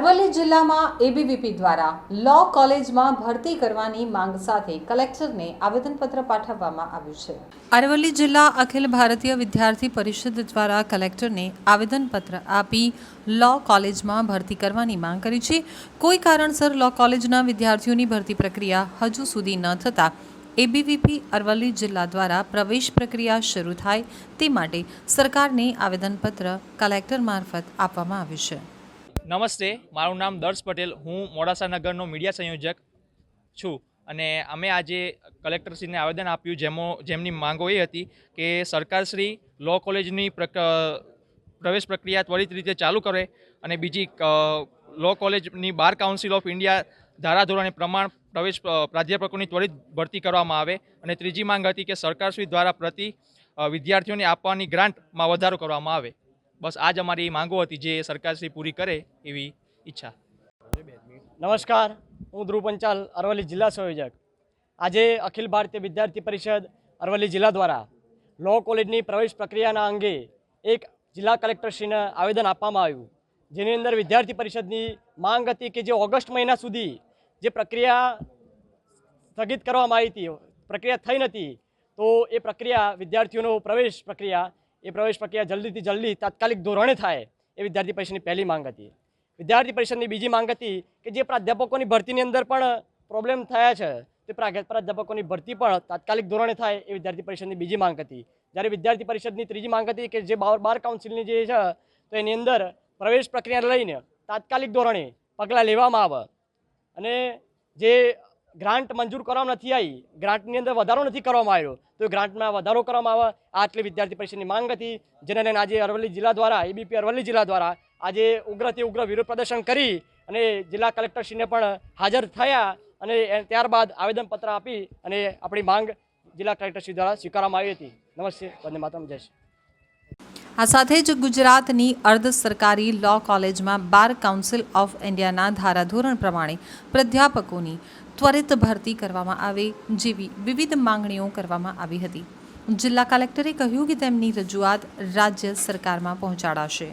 અરવલ્લી જિલ્લામાં એબીવીપી દ્વારા લો કોલેજમાં ભરતી કરવાની માંગ સાથે કલેક્ટરને આવેદનપત્ર પાઠવવામાં આવ્યું છે. અરવલ્લી જિલ્લા અખિલ ભારતીય વિદ્યાર્થી પરિષદ દ્વારા કલેક્ટરને આવેદનપત્ર આપી લો કોલેજમાં ભરતી કરવાની માંગ કરી છે. કોઈ કારણસર લો કોલેજના વિદ્યાર્થીઓની ભરતી પ્રક્રિયા હજુ સુધી ન થતાં એબીવીપી અરવલ્લી જિલ્લા દ્વારા પ્રવેશ પ્રક્રિયા શરૂ થાય તે માટે સરકારને આવેદનપત્ર કલેક્ટર મારફત આપવામાં આવ્યું છે. નમસ્તે, મારું નામ દર્શ પટેલ. હું મોડાસા નગરનો મીડિયા સંયોજક છું અને અમે આજે કલેક્ટરશ્રીને આવેદન આપ્યું, જેમો, જેમની માંગો એ હતી કે સરકારશ્રી લો કોલેજની પ્રવેશ પ્રક્રિયા ત્વરિત રીતે ચાલુ કરે અને બીજી લો કોલેજની બાર કાઉન્સિલ ઓફ ઇન્ડિયા ધારાધોરણે પ્રમાણ પ્રવેશ પ્રાધ્યાપકોની ત્વરિત ભરતી કરવામાં આવે. અને ત્રીજી માંગ હતી કે સરકારશ્રી દ્વારા પ્રતિ વિદ્યાર્થીઓને આપવાની ગ્રાન્ટમાં વધારો કરવામાં આવે. બસ આજ અમારી માંગો હતી જે સરકારશ્રી પૂરી કરે એવી ઈચ્છા. નમસ્કાર, હું ધ્રુવ પંચાલ, અરવલ્લી જિલ્લા સંયોજક. આજે અખિલ ભારતીય વિદ્યાર્થી પરિષદ અરવલ્લી જિલ્લા દ્વારા લો કોલેજની પ્રવેશ પ્રક્રિયાના અંગે એક જિલ્લા કલેક્ટરશ્રીને આવેદન આપવામાં આવ્યું. જેની અંદર વિદ્યાર્થી પરિષદની માંગ હતી કે જે ઓગસ્ટ મહિના સુધી જે પ્રક્રિયા સ્થગિત કરવામાં આવી હતી, પ્રક્રિયા થઈ નથી, તો એ પ્રક્રિયા વિદ્યાર્થીઓનો પ્રવેશ પ્રક્રિયા એ પ્રવેશ પ્રક્રિયા જલ્દીથી જલ્દી તાત્કાલિક ધોરણે થાય એ વિદ્યાર્થી પરિષદની પહેલી માંગ હતી. વિદ્યાર્થી પરિષદની બીજી માંગ હતી કે જે પ્રાધ્યાપકોની ભરતીની અંદર પણ પ્રોબ્લેમ થયા છે, તે પ્રા- પ્રાધ્યાપકોની ભરતી પણ તાત્કાલિક ધોરણે થાય એ વિદ્યાર્થી પરિષદની બીજી માંગ હતી. જ્યારે વિદ્યાર્થી પરિષદની ત્રીજી માંગ હતી કે જે બાર બાર કાઉન્સિલની જે છે, તો એની અંદર પ્રવેશ પ્રક્રિયા લઈને તાત્કાલિક ધોરણે પગલાં લેવામાં આવે. અને જે ગ્રાન્ટ મંજૂર કરવામાં નથી આવી. ગ્રાન્ટની અંદર વધારો નથી કરવામાં આવ્યો. તો ગ્રાન્ટમાં વધારો કરવામાં આવે. આટલી વિદ્યાર્થી પરિષદની માંગ હતી. જેને લઈને આજે અરવલ્લી જિલ્લા દ્વારા, એબીપી અરવલ્લી જિલ્લા દ્વારા આજે ઉગ્રથી ઉગ્ર વિરોધ પ્રદર્શન કરી અને જિલ્લા કલેક્ટરશ્રીને પણ હાજર થયા અને ત્યારબાદ આવેદનપત્ર આપી અને આપણી માંગ જિલ્લા કલેક્ટરશ્રી દ્વારા સ્વીકારવામાં આવી હતી. નમસ્તે, વંદે માતરમ, જય આ સાથે જ ગુજરાતની અર્ધ સરકારી લો કોલેજમાં બાર કાઉન્સિલ ઓફ ઇન્ડિયાના ધારાધોરણ પ્રમાણે પ્રાધ્યાપકોની ત્વરિત ભરતી કરવામાં આવે જેવી વિવિધ માંગણીઓ કરવામાં આવી હતી. જિલ્લા કલેક્ટરે કહ્યું કે તેમની રજૂઆત રાજ્ય સરકારમાં પહોંચાડાશે.